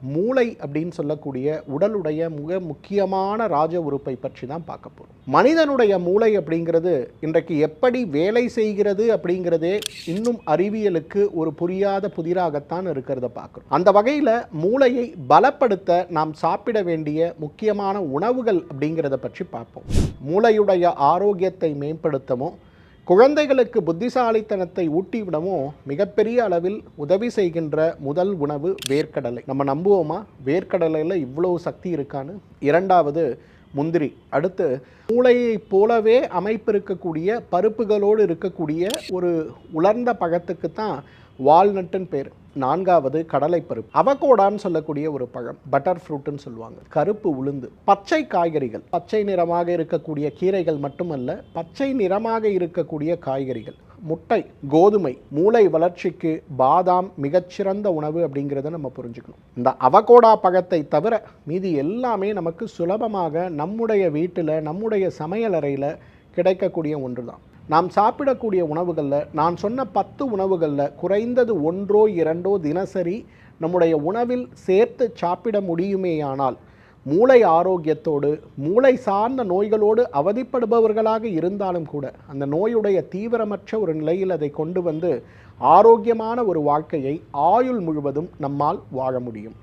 மூளை அப்படின்னு சொல்லக்கூடிய உடலுடைய மிக முக்கியமான ராஜ உறுப்பை பற்றி தான் பார்க்க போகிறோம் மனிதனுடைய மூளை அப்படிங்கிறது இன்றைக்கு எப்படி வேலை செய்கிறது அப்படிங்கிறதே இன்னும் அறிவியலுக்கு ஒரு புரியாத புதிராகத்தான் இருக்கிறத பார்க்குறோம். அந்த வகையில் மூளையை பலப்படுத்த நாம் சாப்பிட வேண்டிய முக்கியமான உணவுகள் அப்படிங்கிறத பற்றி பார்ப்போம். மூளையுடைய ஆரோக்கியத்தை மேம்படுத்தவும் குழந்தைகளுக்கு புத்திசாலித்தனத்தை ஊட்டிவிடவும் மிகப்பெரிய அளவில் உதவி செய்கின்ற முதல் உணவு வேர்க்கடலை. நம்ம நம்புவோமா? வேர்க்கடலையில் இவ்வளோ சக்தி இருக்கான்னு? இரண்டாவது முந்திரி. அடுத்து மூளையைப் போலவே அமைப்பு இருக்கக்கூடிய பருப்புகளோடு இருக்கக்கூடிய ஒரு உலர்ந்த பழத்துக்கு தான் வால்நட்டுன்னு பேர் நான்காவது கடலைப்பருப்பு. அவகோடான்னு சொல்லக்கூடிய ஒரு பழம் பட்டர் ஃப்ரூட்டுன்னு சொல்லுவாங்க. கருப்பு உளுந்து பச்சை காய்கறிகள். பச்சை நிறமாக இருக்கக்கூடிய கீரைகள் மட்டுமல்ல பச்சை நிறமாக இருக்கக்கூடிய காய்கறிகள். முட்டை கோதுமை மூளை வளர்ச்சிக்கு பாதாம் மிகச்சிறந்த உணவு அப்படிங்கிறத நம்ம புரிஞ்சுக்கணும். இந்த அவகோடா பழத்தை தவிர மீதி எல்லாமே நமக்கு சுலபமாக நம்முடைய வீட்டில் நம்முடைய சமையலறையில் கிடைக்கக்கூடிய ஒன்று தான் நாம் சாப்பிடக்கூடிய உணவுகளில் நான் சொன்ன பத்து உணவுகளில் குறைந்தது ஒன்றோ இரண்டோ தினசரி நம்முடைய உணவில் சேர்த்து சாப்பிட முடியுமேயானால் மூளை ஆரோக்கியத்தோடு மூளை சார்ந்த நோய்களோடு அவதிப்படுபவர்களாக இருந்தாலும் கூட அந்த நோயுடைய தீவிரமற்ற ஒரு நிலையில் அதை கொண்டு வந்து ஆரோக்கியமான ஒரு வாழ்க்கையை ஆயுள் முழுவதும் நம்மால் வாழ முடியும்.